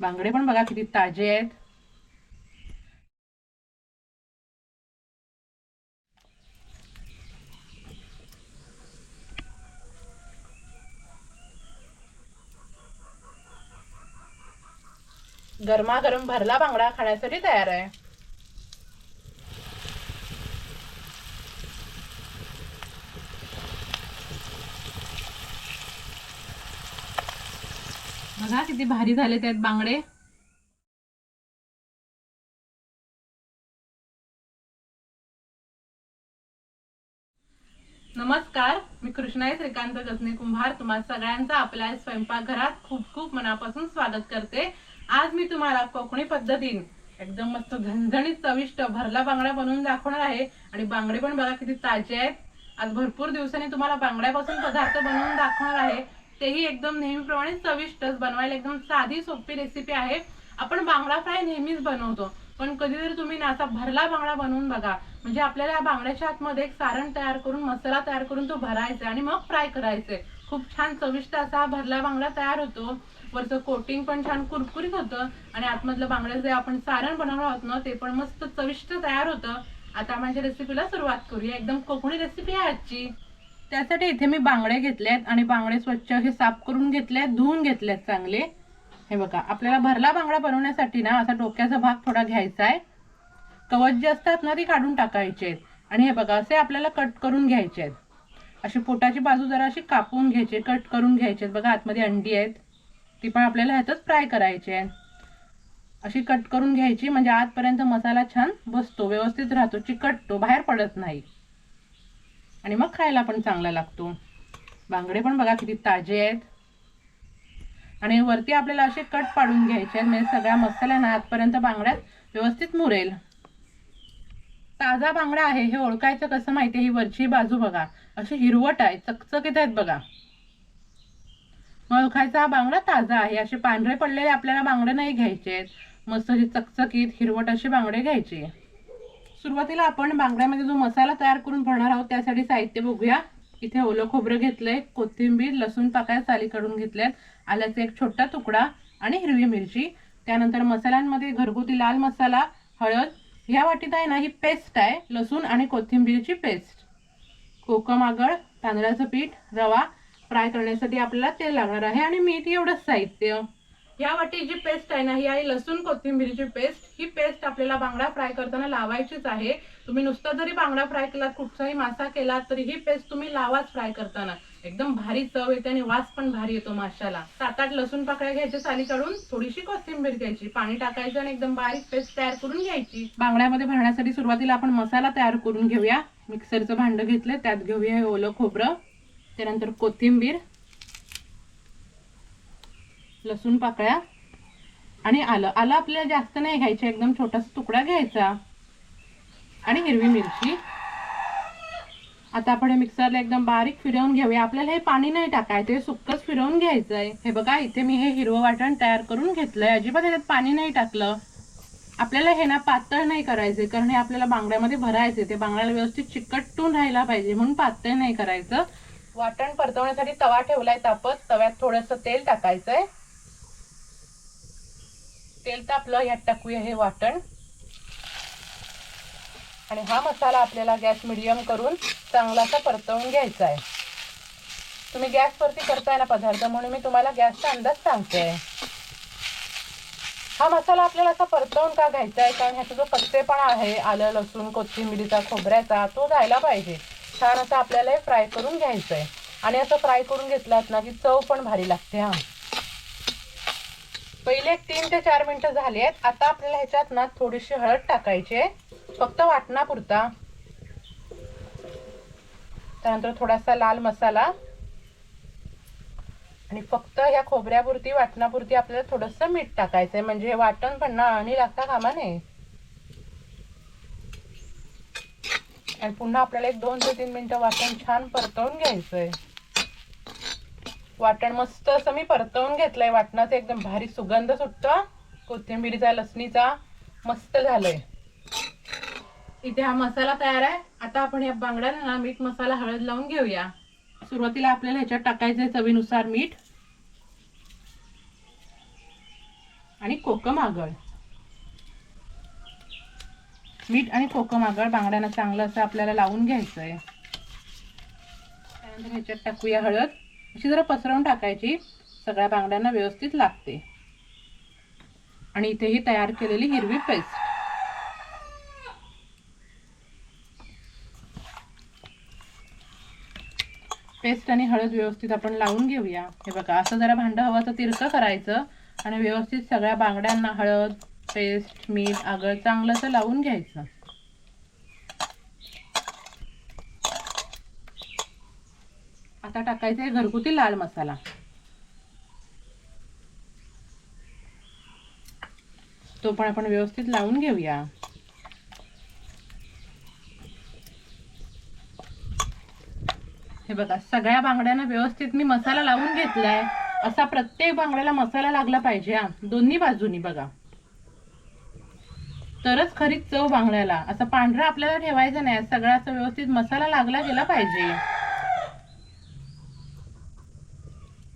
बांगडे पण बघा किती ताजे आहेत. गरमागरम भरला बांगडा खाण्यासाठी तयार आहे. बघा किती भारी झाले त्यात बांगडे. नमस्कार मी कृष्णाई श्रीकांत गजने कुंभार. तुम्हा सगळ्यांचा आपल्या स्वयंपाकघरात खूप खूप मनापासून स्वागत करते. आज मी तुम्हाला कोकणी पद्धतीन एकदम मस्त झणझणीत चविष्ट भरला बांगडा बनवून दाखवणार आहे. आणि बांगडे पण बघा किती ताजे आहेत. आज भरपूर दिवसांनी तुम्हाला बांगड्यापासून पदार्थ बनवून दाखवणार आहे. तेही एकदम नेहमीप्रमाणे चविष्टच बनवायला एकदम साधी सोपी रेसिपी आहे. आपण बांगडा फ्राय नेहमीच बनवतो पण कधीतरी तुम्ही ना असा भरला बांगडा बनवून बघा. म्हणजे आपल्याला या बांगड्याच्या आतमध्ये एक सारण तयार करून मसाला तयार करून तो भरायचा आणि मग फ्राय करायचे. खूप छान चविष्ट असा हा भरला बांगडा तयार होतो. वरचं कोटिंग पण छान कुरकुरीत होतं आणि आतमधलं बांगड्याचं जे आपण सारण बनवलं आहोत ना ते पण मस्त चविष्ट तयार होतं. आता माझ्या रेसिपीला सुरुवात करूया. एकदम कोकणी रेसिपी आहे आजची. त्यासाठी इथे मी बांगडे घेतले आहेत आणि बांगडे स्वच्छ असे साफ करून घेतले आहेत धुवून घेतले आहेत चांगले. हे बघा आपल्याला भरला बांगडा बनवण्यासाठी ना असा डोक्याचा भाग थोडा घ्यायचा आहे. कवच जे असतात ना ती काढून टाकायचे आहेत. आणि हे बघा असे आपल्याला कट करून घ्यायचे आहेत. अशी पोटाची बाजू जरा अशी कापून घ्यायची कट करून घ्यायचे आहेत. बघा आतमध्ये अंडी आहेत. ती पण आपल्याला ह्यातच फ्राय करायची आहे अशी कट करून घ्यायची म्हणजे आतपर्यंत मसाला छान बसतो व्यवस्थित राहतो चिकटतो बाहेर पडत नाही. आणि मग खायला पण चांगला लागतो. बांगडे पण बघा किती ताजे आहेत. आणि वरती आपल्याला असे कट पाडून घ्यायचे आहेत म्हणजे सगळ्या मसाल्याना आतपर्यंत बांगड्यात व्यवस्थित मुरेल. ताजा बांगडा आहे हे ओळखायचं कसं माहिती ही वरची बाजू बघा. अशी हिरवट आहे चकचकीत आहेत बघा. मग ओळखायचा हा बांगडा ताजा आहे. असे पांढरे पडलेले आपल्याला बांगडे नाही घ्यायचे आहेत. मस्त अशी चकचकीत हिरवट असे बांगडे घ्यायचे. सुरुवातीला आपण बांगड्यामध्ये जो मसाला तयार करून भरणार आहोत त्यासाठी साहित्य बघूया. इथे ओलं खोबरं घेतलंय कोथिंबीर लसूण पाकळ्या साली काढून घेतल्यात आल्याचा एक छोटा तुकडा आणि हिरवी मिरची. त्यानंतर मसाल्यांमध्ये घरगुती लाल मसाला हळद. या वाटीत आहे ना ही पेस्ट आहे लसूण आणि कोथिंबीरची पेस्ट. कोकम आगळ तांदळाचं पीठ रवा. फ्राय करण्यासाठी आपल्याला तेल लागणार आहे आणि मीठ एवढंच साहित्य. या वाटी जी पेस्ट आहे ना ही आहे लसूण कोथिंबीरची पेस्ट. ही पेस्ट आपल्याला बांगडा फ्राय करताना लावायचीच आहे. तुम्ही नुसता जरी बांगडा फ्राय केलात कुठचाही मासा केला तरी ही पेस्ट तुम्ही लावाच फ्राय करताना. एकदम भारी चव येते आणि वास पण भारी येतो माशाला. सात आठ लसूण पाकळ्या घ्यायच्या साली काढून थोडीशी कोथिंबीर घ्यायची पाणी टाकायचं आणि एकदम बारीक पेस्ट तयार करून घ्यायची. बांगड्यामध्ये भरण्यासाठी सुरुवातीला आपण मसाला तयार करून घेऊया. मिक्सरचं भांड घेतलं त्यात घेऊया ओलं खोबरं त्यानंतर कोथिंबीर लसूण पाकळ्या. आणि आलं. आलं आपल्याला जास्त नाही घ्यायचं. एकदम छोटासा तुकडा घ्यायचा. आणि हिरवी मिरची. आता आपण हे मिक्सरला एकदम बारीक फिरवून घेऊया. आपल्याला हे पाणी नाही टाकायचं. हे सुक्कच फिरवून घ्यायचं आहे हे बघा इथे मी हे हिरवं वाटण तयार करून घेतलंय. अजिबात ह्याच्यात पाणी नाही टाकलं. आपल्याला हे ना पातळ नाही करायचे कारण हे आपल्याला बांगड्यामध्ये भरायचे ते बांगड्याला व्यवस्थित चिकटून राहायला पाहिजे. म्हणून पातळ नाही करायचं. वाटण परतवण्यासाठी तवा ठेवलाय तापत. तव्यात थोडंसं तेल टाकायचंय. तेल तापलं यात टाकूया हे वाटण. आणि हा मसाला आपल्याला गॅस मिडियम करून चांगलासा परतवून घ्यायचा आहे. तुम्ही गॅसवरती करताय ना पदार्थ म्हणून मी तुम्हाला गॅसचा अंदाज सांगते. हा मसाला आपल्याला असा परतवून का घ्यायचा आहे? कारण ह्याचा जो कच्चेपणा आहे आलं लसूण कोथिंबिरीचा खोबऱ्याचा तो जायला पाहिजे. छान असं आपल्याला फ्राय करून घ्यायचं आहे आणि असं फ्राय करून घेतलात ना की चव पण भारी लागते हा. पहिले तीन ते चार मिनटं झाली आहेत. आता आपल्याला ह्याच्यात ना थोडीशी हळद टाकायची आहे. फक्त वाटणापुरता. त्यानंतर थोडासा लाल मसाला. आणि फक्त ह्या खोबऱ्यापुरती वाटणापुरती आपल्याला थोडंसं मीठ टाकायचं आहे. म्हणजे हे वाटण पण ना आणि लागता कामा नये. आणि पुन्हा आपल्याला एक दोन ते तीन मिनटं वाटण छान परतवून घ्यायचंय वाटण मस्त असं मी परतवून घेतलंय. वाटणाचं एकदम भारी सुगंध सुटतो कोथिंबीरीचा लसणीचा मस्त झालंय. इथे हा मसाला तयार आहे. आता आपण या बांगड्याला ना मीठ मसाला हळद लावून घेऊया. सुरुवातीला आपल्याला ह्याच्यात टाकायचंय चवीनुसार मीठ आणि कोकम आगळ. मीठ आणि कोकम आगळ बांगड्यांना चांगलं असं आपल्याला लावून घ्यायचं आहे त्यानंतर ह्याच्यात टाकूया हळद. अशी जरा पसरवून टाकायची. सगळ्या बांगड्यांना व्यवस्थित लागते. आणि इथे ही तयार केलेली हिरवी पेस्ट. पेस्ट आणि हळद व्यवस्थित आपण लावून घेऊया. हे बघा असं जरा भांडं हवं तर तिरकं करायचं. आणि व्यवस्थित सगळ्या बांगड्यांना हळद पेस्ट मीठ आगळ चांगलंसं लावून घ्यायचं. आता टाकायचा आहे घरगुती लाल मसाला. तो पण आपण व्यवस्थित लावून घेऊया. हे बघा सगळ्या बांगड्यांना व्यवस्थित मी मसाला लावून घेतलाय. असा प्रत्येक बांगड्याला मसाला लागला पाहिजे हा. दोन्ही बाजूनी बघा. तरच खरी चव बांगड्याला. असं पांढरा आपल्याला ठेवायचा नाही. सगळा व्यवस्थित मसाला लागला गेला पाहिजे.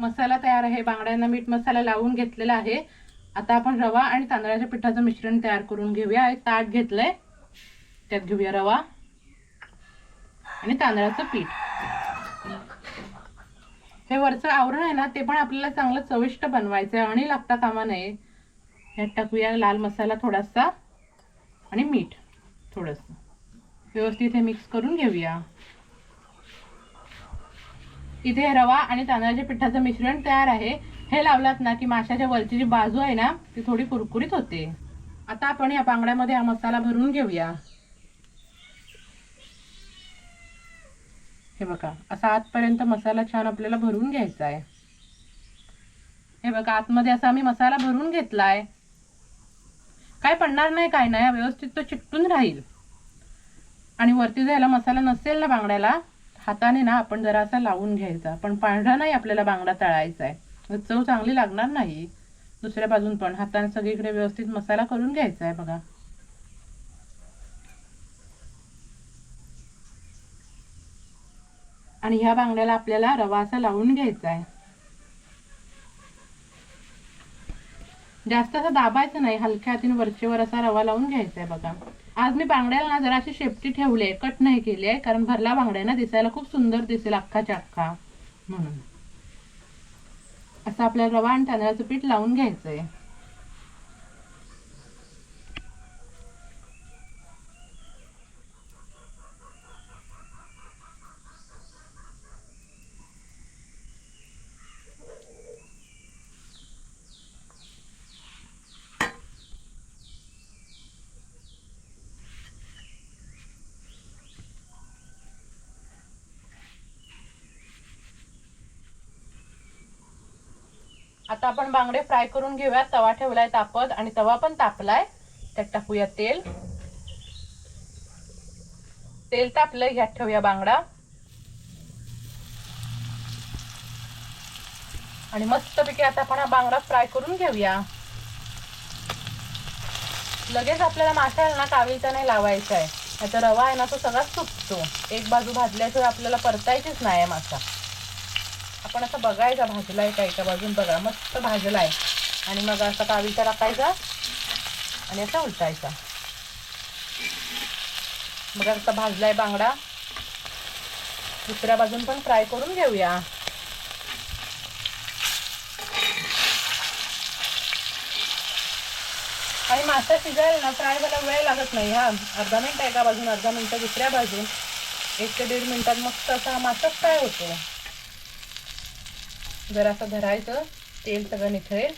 मसाला तयार आहे. बांगड्यांना मीठ मसाला लावून घेतलेला आहे. आता आपण रवा आणि तांदळाच्या पिठाचं मिश्रण तयार करून घेऊया. एक ताट घेतलंय. त्यात घेऊया रवा आणि तांदळाचं पीठ. हे वरचं आवरण आहे ना ते पण आपल्याला चांगलं चविष्ट बनवायचं आहे आणि लागता कामा नये. ह्यात टाकूया लाल मसाला थोडासा आणि मीठ थोडंसं. व्यवस्थित हे मिक्स करून घेऊया. इथे रवा आणि तांदळाच्या पिठाचं मिश्रण तयार आहे. हे लावलात ना की माशाच्या वरची जी बाजू आहे ना ती थोडी कुरकुरीत होते. आता आपण या बांगड्यामध्ये हा मसाला भरून घेऊया. हे बघा असा आतपर्यंत मसाला छान आपल्याला भरून घ्यायचा आहे हे बघा आतमध्ये असा आम्ही मसाला भरून घेतलाय. काय पडणार नाही काय नाही व्यवस्थित तो चिकटून राहील. आणि वरती जायला मसाला नसेल ना बांगड्याला हाताने ना आपण जरा असा लावून घ्यायचा. पण पांढरा नाही आपल्याला बांगडा तळायचा आहे चव चांगली लागणार नाही. दुसऱ्या बाजून पण हाताने सगळीकडे व्यवस्थित मसाला करून घ्यायचा आहे बघा. आणि ह्या बांगड्याला आपल्याला रवा असा लावून घ्यायचा आहे जास्त असं दाबायचं नाही हलक्या हातीने वरचेवर असा रवा लावून घ्यायचा आहे बघा. आज मी बांगड्याला ना जरा अशी शेपटी ठेवली आहे कट नाही केली आहे कारण भरला बांगड्या ना दिसायला खूप सुंदर दिसेल अख्खाच्या अख्खा म्हणून. असं आपल्याला रवा आणि तांदळाचं पीठ लावून घ्यायचं आहे आता आपण बांगडे फ्राय करून घेऊया तवा ठेवलाय तापत आणि तवा पण तापलाय. त्यात टाकूया तेल. तेल तापलंय ह्यात ठेवूया बांगडा. आणि मस्तपैकी आता आपण हा बांगडा फ्राय करून घेऊया. लगेच आपल्याला माशाला ना काविलता नाही लावायचा आहे आता रवा आहे ना तो सगळा सुकतो. एक बाजू भाजल्याशिवाय आपल्याला परतायचीच नाही आहे मासा. आपण असं बघायचा भाजला आहे का एका बाजून बघा मस्त भाजला आहे. आणि मग असा काविचा टाकायचा आणि असा उलटायचा. मग असा आहे बांगडा. दुसऱ्या बाजून पण फ्राय करून घेऊया. आणि मासा शिजायला ना फ्राय मला वेळ लागत नाही हा. अर्धा मिनटं एका बाजून अर्धा मिनटं दुसऱ्या बाजून. एक ते दीड मिनिटात मस्त असा हा मासा फ्राय होतो. जरा असं धरायचं तेल सगळं निथळेल.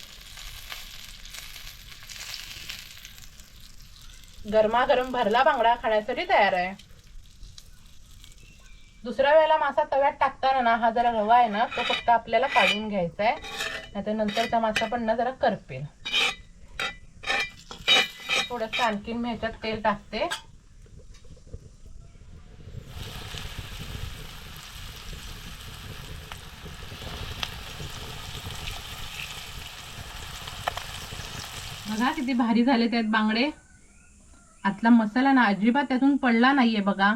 गरमागरम भरला बांगडा खाण्यासाठी तयार आहे. दुसऱ्या वेळेला मासा तव्यात टाकताना ना हा जरा रवा आहे ना तो फक्त आपल्याला काढून घ्यायचा आहे. नाहीतर नंतरचा मासा पण ना जरा करपेल. थोडंसं आणखीन मी ह्याच्यात तेल टाकते. बघा किती भारी झाले त्यात बांगडे. आतला मसाला ना अजिबात त्यातून पडला नाहीये बघा.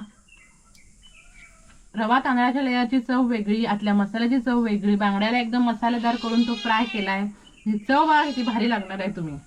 रवा तांदळाच्या लयाची चव वेगळी आतल्या मसाल्याची चव वेगळी बांगड्याला एकदम मसालेदार करून तो फ्राय केलाय. ही चव बघा किती भारी लागणार आहे तुम्ही.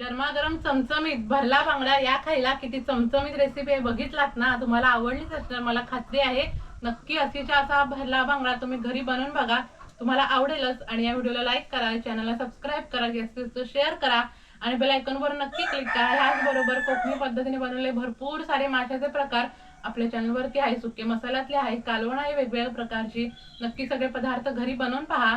गरमागरम चमचमीत भरला बांगडा या खायला किती चमचमीत रेसिपी आहे बघितलात ना? तुम्हाला आवडलीच असणार मला खात्री आहे. नक्की अशीच्या असा भरला बांगडा तुम्ही घरी बनवून बघा. तुम्हाला आवडेलच आणि या व्हिडिओला लाईक करा चॅनलला सबस्क्राईब करा जास्तीत शेअर करा आणि बेल वर नक्की क्लिक करा. ह्याच बरोबर कोकणी पद्धतीने बनवले भरपूर सारे माशाचे प्रकार आपल्या चॅनलवरती आहे सुके मसाल्यातले आहे कालवण आहे वेगवेगळ्या प्रकारची. नक्की सगळे पदार्थ घरी बनवून पहा.